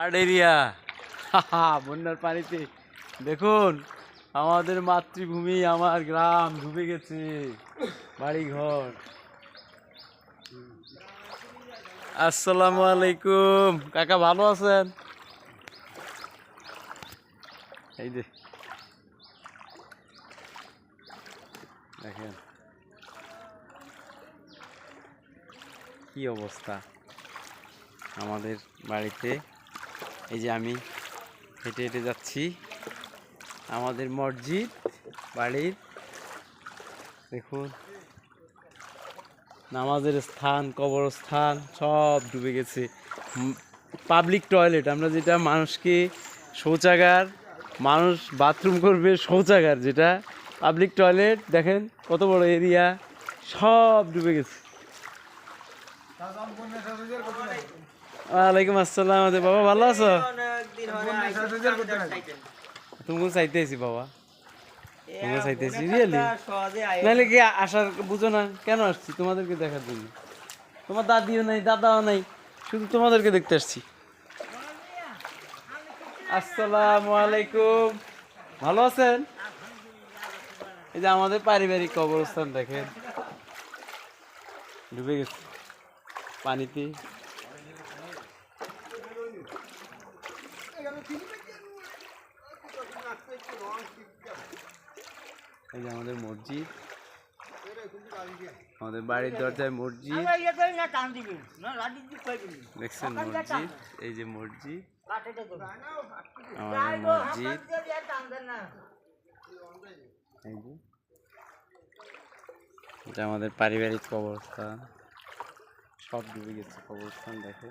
Area বন্যার পানিতে। দেখুন, আমাদের মাতৃভূমি, আমার গ্রাম ডুবে গেছে। বাড়ি ঘর আসসালামু আলাইকুম। কাকা, ভালো আছেন? এই যে। দেখেন। কি অবস্থা আমাদের বাড়িতে? এই যে আমি হেঁটে হেঁটে যাচ্ছি। আমাদের মসজিদ, বাড়ির। দেখুন, নামাজের স্থান, কবরস্থান, সব ডুবে গেছে। পাবলিক টয়লেট আমরা যেটা মানুষকে শৌচাগার, মানুষ বাথরুম করবে শৌচাগার, যেটা পাবলিক টয়লেট দেখেন কত বড় এরিয়া সব ডুবে গেছে। ওয়ালাইকুম আসসালাম। আদে বাবা ভালো আছো? তুমি চাইতেছি বাবা? তুমি চাইতেছি রিয়েলি নাহলে কি আসার বুঝো না? কেন আসছি? তোমাদেরকে দেখার জন্য। তোমার দাদিও নাই দাদাও নাই শুধু তোমাদেরকে দেখতে আসছি। আসসালামু আলাইকুম। ভালো আছেন? এই যে আমাদের পারিবারিক কবরস্থান দেখেন। ডুবে গেছে। পানিতে এই যে আমাদের মসজিদ। আমাদের বাড়ির দরজায় মসজিদ। দেখছেন মসজিদ? এই যে মসজিদ। আমাদের মসজিদ। এই যে। এটা আমাদের পারিবারিক কবরস্থান। সব ডুবে গেছে কবরস্থান দেখে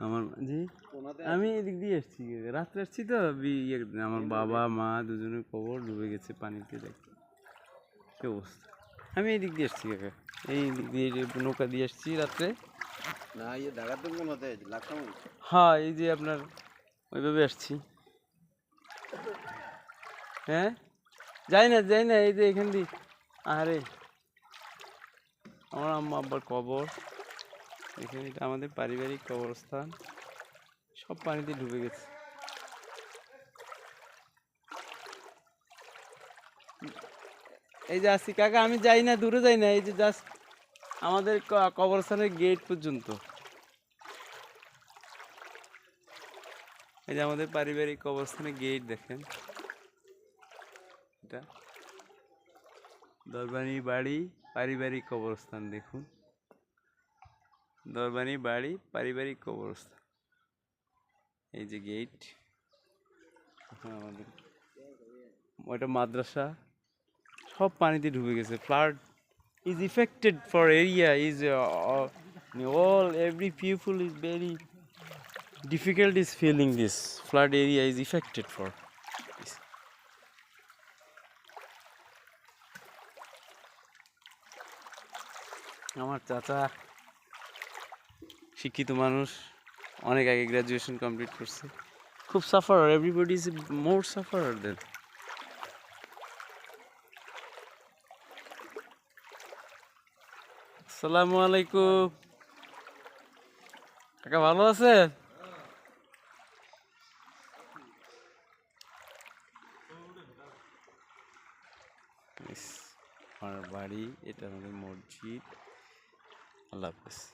আমার জি আমি এদিক দিয়ে এসছি রাত্রে এসছি তো ইয়ে, আমার বাবা মা দুজনের কবর ডুবে গেছে পানিতে দেখতে। কি অবস্থা? আমি এই দিক দিয়ে এসছি কাকা। এই দিক দিয়ে নৌকা দিয়ে এসছি রাত্রে। না ইয়ে হ্যাঁ এই যে আপনার ওইভাবে আসছি। হ্যাঁ? যাই না যাই না এই যে এখান দিয়ে। আরে আমার আম্মা আব্বার কবর। এখানে এটা আমাদের পারিবারিক কবরস্থান। সব পানিতে ডুবে গেছে। এই যে আসছি কাকা, আমি যাই না, দূরে যাই না, এই যে জাস্ট আমাদের কবরস্থানের গেট পর্যন্ত। এই যে আমাদের পারিবারিক কবরস্থানের গেট দেখেন। এটা দরবানি বাড়ি, পারিবারিক কবরস্থান, দেখুন। দরবানি বাড়ি, পারিবারিক কবরস্থান এই যে গেট এখন আমাদের ওইটা মাদ্রাসা, সব পানিতে ডুবে গেছে। Flood is affected for area is all every people is very difficult is feeling this flood area is affected for আমার চাচা শিক্ষিত মানুষ, অনেক আগে গ্র্যাজুয়েশন কমপ্লিট করছে। খুব suffer everybody is more suffer then আসসালামু আলাইকুম। কাকা ভালো আছেন? আমার বাড়ি, এটা আমাদের মসজিদ। আল্লাহ হাফেজ।